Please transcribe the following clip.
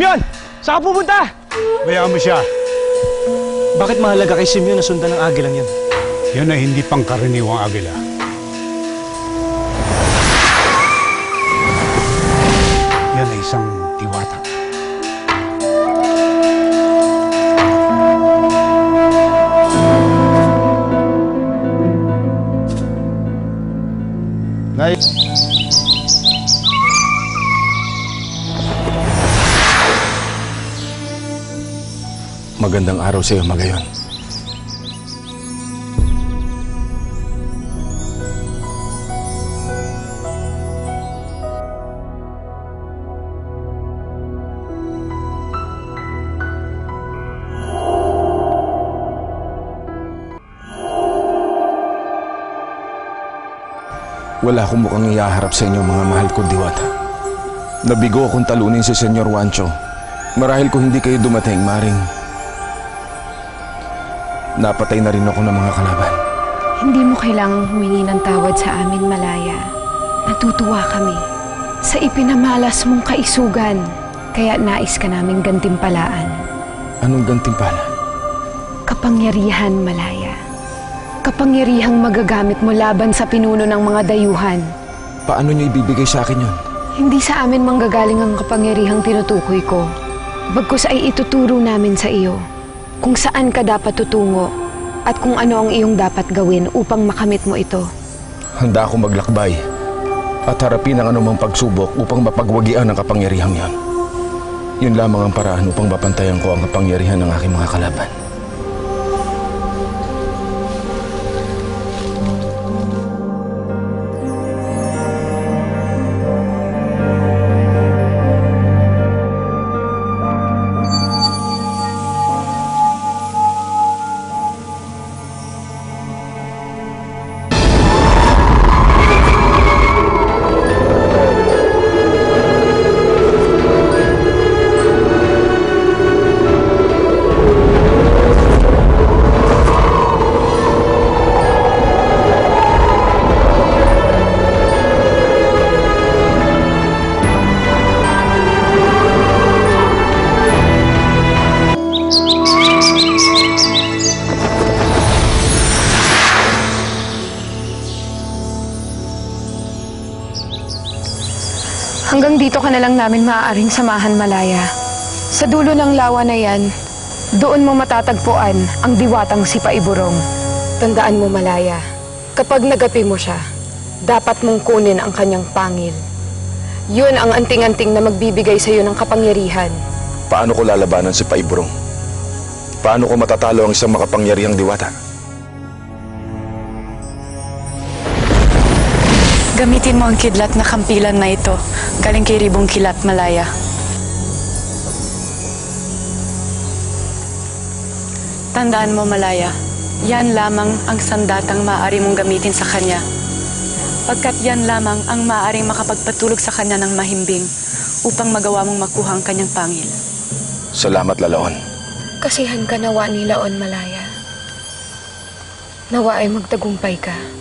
Saan ka pupunta? Bayaan mo siya. Bakit mahalaga kay Simeon na sundan ng agilang yan? Yan ay hindi pangkaraniwang agila. Yan ay isang diwata. Nay, Magandang araw sa iyo, Magayon. Wala akong mukhang iyaharap sa inyo, mga mahal kong diwata. Nabigo akong talunin si Senyor Wancho. Marahil kung hindi kayo dumating, maring Napatay na rin ako ng mga kalaban. Hindi mo kailangang humingi ng tawad sa amin, Malaya. Natutuwa kami sa ipinamalas mong kaisugan, kaya nais ka naming gantimpalaan. Anong gantimpala? Kapangyarihan, Malaya. Kapangyarihang magagamit mo laban sa pinuno ng mga dayuhan. Paano niyo ibibigay sa akin yun? Hindi sa amin manggagaling ang kapangyarihang tinutukoy ko. Bagkus ay ituturo namin sa iyo kung saan ka dapat tutungo at kung ano ang iyong dapat gawin upang makamit mo ito. Handa akong maglakbay at harapin ang anumang pagsubok upang mapagwagian ang kapangyarihang yan. Yun lamang ang paraan upang mapantayan ko ang kapangyarihan ng aking mga kalaban. Hanggang dito ka na lang namin maaaring samahan, Malaya. Sa dulo ng lawa na yan, doon mo matatagpuan ang diwatang si Paiburong. Tandaan mo, Malaya, kapag nagapi mo siya, dapat mong kunin ang kanyang pangil. Yun ang anting-anting na magbibigay sa iyo ng kapangyarihan. Paano ko lalabanan si Paiburong? Paano ko matatalo ang isang makapangyarihang diwata? Gamitin mo ang kidlat na kampilan na ito. Galing kay Ribong Kilat, Malaya. Tandaan mo, Malaya, yan lamang ang sandatang maaari mong gamitin sa kanya. Pagkat yan lamang ang maaaring makapagpatulog sa kanya ng mahimbing upang magawa mong makuha ang kanyang pangil. Salamat, Lalaon. Kasihan ka nawa ni Laon Malaya. Nawa ay magtagumpay ka.